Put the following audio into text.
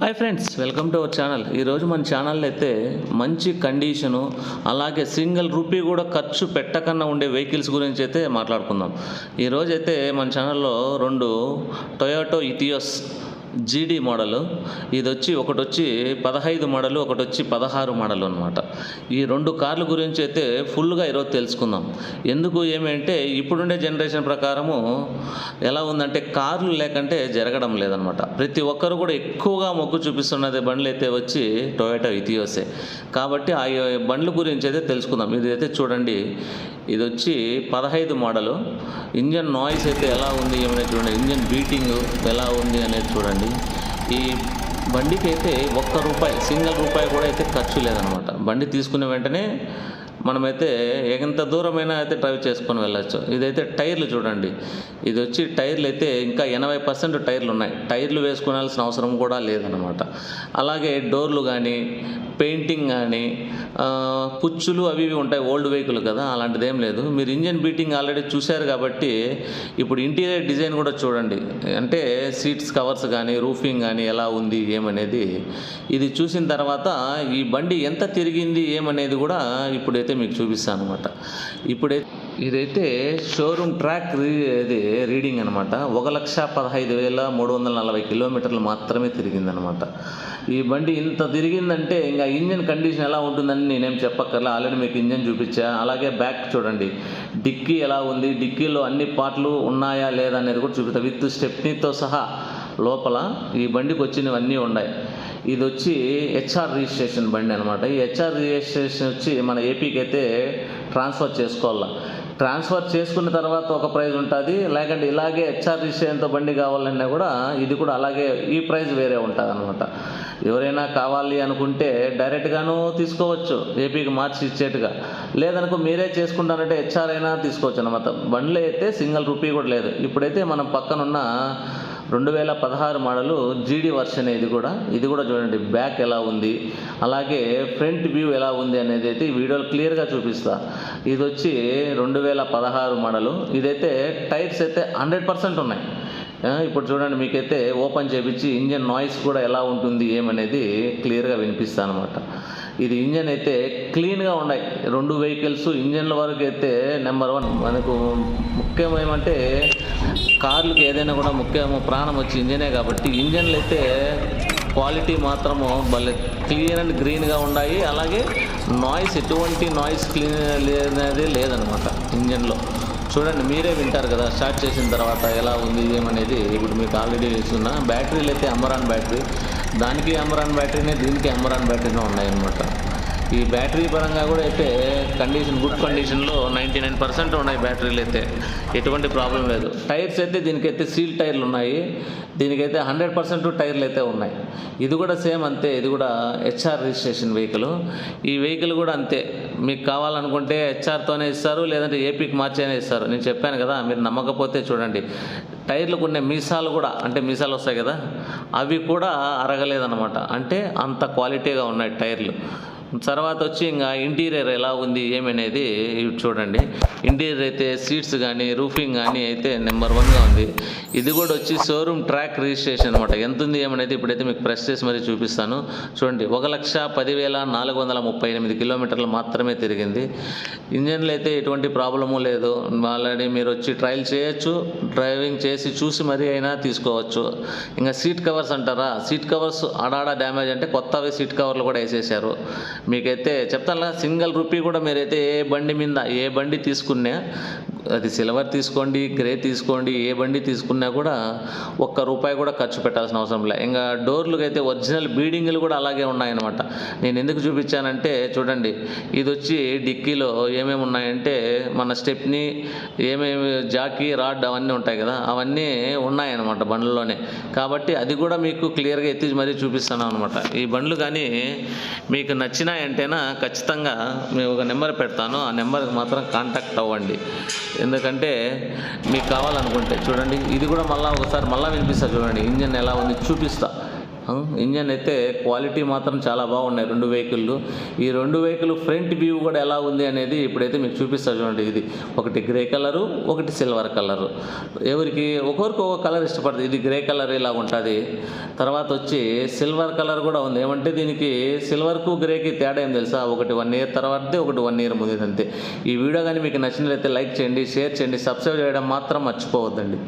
Hi friends welcome to our channel ఈరోజు మన ఛానల్లో అయితే మంచి కండిషను అలాగే సింగిల్ రూపీ కూడా ఖర్చు పెట్టకుండా ఉండే వెహికల్స్ గురించి అయితే మాట్లాడుకుందాం. ఈరోజైతే మన ఛానల్లో రెండు టొయోటో ఇథియోస్ జీడీ మోడలు. ఇది వచ్చి ఒకటి వచ్చి పదహైదు మోడలు ఒకటి వచ్చి పదహారు మోడలు అనమాట ఈ రెండు కార్ల గురించి అయితే ఫుల్గా ఈరోజు తెలుసుకుందాం. ఎందుకు ఏమంటే ఇప్పుడుండే జనరేషన్ ప్రకారము ఎలా ఉందంటే కార్లు లేకంటే జరగడం లేదనమాట ప్రతి ఒక్కరు కూడా ఎక్కువగా మొగ్గు చూపిస్తున్నది బండ్లు అయితే వచ్చి టొయోటో ఇథియోసే కాబట్టి ఆ బండ్ల గురించి అయితే తెలుసుకుందాం. ఇది అయితే చూడండి. ఇది వచ్చి పదహైదు మోడలు. ఇంజన్ నాయిస్ అయితే ఎలా ఉంది ఏమనేది చూడండి. ఇంజన్ బీటింగ్ ఎలా ఉంది అనేది చూడండి. ఈ బండికి అయితే ఒక్క రూపాయి సింగిల్ రూపాయి కూడా అయితే ఖర్చు లేదనమాట. బండి తీసుకున్న వెంటనే మనమైతే ఎంత దూరమైనా అయితే డ్రైవ్ చేసుకొని వెళ్ళచ్చు. ఇదైతే టైర్లు చూడండి. ఇది వచ్చి టైర్లు అయితే ఇంకా ఎనభై పర్సెంట్ టైర్లు ఉన్నాయి. టైర్లు వేసుకోవాల్సిన అవసరం కూడా లేదనమాట అలాగే డోర్లు కానీ పెయింటింగ్ కానీ పుచ్చులు అవి ఇవి ఉంటాయి ఓల్డ్ వెహికల్ కదా అలాంటిది ఏం లేదు. మీరు ఇంజన్ బీటింగ్ ఆల్రెడీ చూశారు కాబట్టి ఇప్పుడు ఇంటీరియర్ డిజైన్ కూడా చూడండి. అంటే సీట్స్ కవర్స్ కానీ రూఫింగ్ కానీ ఎలా ఉంది ఏమనేది. ఇది చూసిన తర్వాత ఈ బండి ఎంత తిరిగింది ఏమనేది కూడా ఇప్పుడు ఇప్పుడైతే మీకు చూపిస్తాను అనమాట ఇప్పుడైతే ఇదైతే షోరూమ్ ట్రాక్ రీ ఇది రీడింగ్ అనమాట ఒక లక్ష పదహైదు వేల మూడు వందల నలభై కిలోమీటర్లు మాత్రమే తిరిగిందనమాట ఈ బండి ఇంత తిరిగిందంటే ఇంకా ఇంజన్ కండిషన్ ఎలా ఉంటుందని నేనేం చెప్పక్కర్లా. ఆల్రెడీ మీకు ఇంజన్ చూపించా. అలాగే బ్యాక్ చూడండి. డిక్కీ ఎలా ఉంది? డిక్కీలో అన్ని పార్ట్లు ఉన్నాయా లేదా అనేది కూడా చూపిస్తా. విత్ స్టెప్నీతో సహా లోపల ఈ బండికి వచ్చినవన్నీ ఉన్నాయి. ఇది వచ్చి హెచ్ఆర్ రిజిస్ట్రేషన్ బండి అనమాట ఈ హెచ్ఆర్ రిజిస్ట్రేషన్ వచ్చి మన ఏపీకి అయితే ట్రాన్స్ఫర్ చేసుకోవాలా. ట్రాన్స్ఫర్ చేసుకున్న తర్వాత ఒక ప్రైజ్ ఉంటుంది. లేకంటే ఇలాగే హెచ్ఆర్ రిజిస్ట్రేషన్తో బండి కావాలన్నా కూడా ఇది కూడా అలాగే ఈ ప్రైజ్ వేరే ఉంటుంది అనమాట ఎవరైనా కావాలి అనుకుంటే డైరెక్ట్గాను తీసుకోవచ్చు. ఏపీకి మార్చి ఇచ్చేట్టుగా. లేదనుకో మీరే చేసుకుంటానంటే హెచ్ఆర్ అయినా తీసుకోవచ్చు అనమాట బండ్లు అయితే సింగిల్ రూపీ కూడా లేదు. ఇప్పుడైతే మనం పక్కనున్న రెండు వేల పదహారు మోడలు జీడీ వర్షన్ ఇది కూడా. ఇది కూడా చూడండి బ్యాక్ ఎలా ఉంది అలాగే ఫ్రంట్ వ్యూ ఎలా ఉంది అనేది అయితే ఈ వీడియోలో క్లియర్గా చూపిస్తా. ఇది వచ్చి రెండు వేల పదహారు మోడలు. ఇదైతే టైర్స్ అయితే హండ్రెడ్ పర్సెంట్ ఉన్నాయి. ఇప్పుడు చూడండి మీకైతే ఓపెన్ చేపించి ఇంజన్ నాయిస్ కూడా ఎలా ఉంటుంది ఏమనేది క్లియర్గా వినిపిస్తాను అనమాట ఇది ఇంజన్ అయితే క్లీన్గా ఉన్నాయి. రెండు వెహికల్స్ ఇంజన్ల వరకు అయితే నెంబర్ వన్. మనకు ముఖ్యమేమంటే కార్లకు ఏదైనా కూడా ముఖ్యము ప్రాణం వచ్చి ఇంజనే కాబట్టి ఇంజన్లు అయితే క్వాలిటీ మాత్రము భలే క్లీన్ అండ్ గ్రీన్గా ఉన్నాయి అలాగే నాయిస్ ఎటువంటి నాయిస్ క్లీన్ అనేది లేదనమాట ఇంజన్లో. చూడండి మీరే వింటారు కదా స్టార్ట్ చేసిన తర్వాత ఎలా ఉంది ఏమనేది. ఇప్పుడు మీకు ఆల్రెడీ ఇస్తున్నా బ్యాటరీలు అయితే అమరాన్ బ్యాటరీ. దానికి అమరాన్ బ్యాటరీనే దీనికి అమరాన్ బ్యాటరీనే ఉన్నాయన్నమాట. ఈ బ్యాటరీ పరంగా కూడా అయితే కండిషన్ గుడ్ కండిషన్లో నైంటీ నైన్ పర్సెంట్ ఉన్నాయి బ్యాటరీలు అయితే. ఎటువంటి ప్రాబ్లం లేదు. టైర్స్ అయితే దీనికైతే సీల్ టైర్లు ఉన్నాయి. దీనికైతే హండ్రెడ్ పర్సెంట్ టైర్లు అయితే ఉన్నాయి. ఇది కూడా సేమ్ అంతే. ఇది కూడా హెచ్ఆర్ రిజిస్ట్రేషన్ వెహికల్. ఈ వెహికల్ కూడా అంతే. మీకు కావాలనుకుంటే హెచ్ఆర్తోనే ఇస్తారు లేదంటే ఏపీకి మార్చేనే ఇస్తారు. నేను చెప్పాను కదా మీరు నమ్మకపోతే చూడండి. టైర్లకు ఉండే మీసాలు కూడా అంటే మీసాలు వస్తాయి కదా అవి కూడా అరగలేదన్నమాట. అంటే అంత క్వాలిటీగా ఉన్నాయి టైర్లు. తర్వాత వచ్చి ఇంకా ఇంటీరియర్ ఎలా ఉంది ఏమనేది చూడండి. ఇంటీరియర్ అయితే సీట్స్ కానీ రూఫింగ్ కానీ అయితే నెంబర్ వన్గా ఉంది. ఇది కూడా వచ్చి షోరూమ్ ట్రాక్ రిజిస్ట్రేషన్ అనమాట ఎంత ఉంది ఏమనేది ఇప్పుడైతే మీకు ప్రెస్ చేసి మరీ చూపిస్తాను. చూడండి ఒక లక్ష పదివేల నాలుగు వందల ముప్పై ఎనిమిది కిలోమీటర్లు మాత్రమే తిరిగింది. ఇంజన్లు అయితే ఎటువంటి ప్రాబ్లము లేదు. ఆల్రెడీ మీరు వచ్చి ట్రయల్ చేయొచ్చు డ్రైవింగ్ చేసి చూసి మరీ అయినా తీసుకోవచ్చు. ఇంకా సీట్ కవర్స్ అంటారా? సీట్ కవర్స్ ఆడాడ డ్యామేజ్ అంటే కొత్తవి సీట్ కవర్లు కూడా వేసేసారు మీకైతే చెప్తాను సింగిల్ రూపీ కూడా మీరైతే ఏ బండి మీద ఏ బండి తీసుకున్నా అది సిల్వర్ తీసుకోండి గ్రే తీసుకోండి ఏ బండి తీసుకున్నా కూడా ఒక్క రూపాయి కూడా ఖర్చు పెట్టాల్సిన అవసరం లేదు ఇంకా డోర్లకు అయితే ఒరిజినల్ బీడింగ్లు కూడా అలాగే ఉన్నాయన్నమాట. నేను ఎందుకు చూపించానంటే చూడండి ఇది వచ్చి డిక్కీలో ఏమేమి ఉన్నాయంటే మన స్టెప్ని ఏమేమి జాకీ రాడ్ అవన్నీ ఉంటాయి కదా అవన్నీ ఉన్నాయన్నమాట బండ్లలోనే. కాబట్టి అది కూడా మీకు క్లియర్గా ఎత్తి మరీ చూపిస్తాను అనమాట ఈ బండ్లు కానీ మీకు నచ్చినాయంటేనా ఖచ్చితంగా మేము ఒక నెంబర్ పెడతాను. ఆ నెంబర్కి మాత్రం కాంటాక్ట్ అవ్వండి. ఎందుకంటే మీకు కావాలనుకుంటే చూడండి ఇది కూడా మళ్ళీ ఒకసారి మళ్ళీ వినిపిస్తా చూడండి ఇంజన్ ఎలా ఉంది చూపిస్తా. ఇంజన్ అయితే క్వాలిటీ మాత్రం చాలా బాగున్నాయి రెండు వెహికల్లు. ఈ రెండు వెహికల్ ఫ్రంట్ వ్యూ కూడా ఎలా ఉంది అనేది ఇప్పుడైతే మీకు చూపిస్తా చూడండి ఇది ఒకటి గ్రే కలరు ఒకటి సిల్వర్ కలరు. ఎవరికి ఒకరికి ఒక కలర్ ఇష్టపడుతుంది ఇది గ్రే కలర్ ఇలా ఉంటుంది. తర్వాత వచ్చి సిల్వర్ కలర్ కూడా ఉంది. ఏమంటే దీనికి సిల్వర్కు గ్రేకి తేడా ఏం తెలుసా? ఒకటి వన్ ఇయర్ తర్వాతదే ఒకటి వన్ ఇయర్ ముందు అంతే. ఈ వీడియో కానీ మీకు నచ్చినట్లయితే లైక్ చేయండి షేర్ చేయండి సబ్స్క్రైబ్ చేయడం మాత్రం మర్చిపోవద్దండి.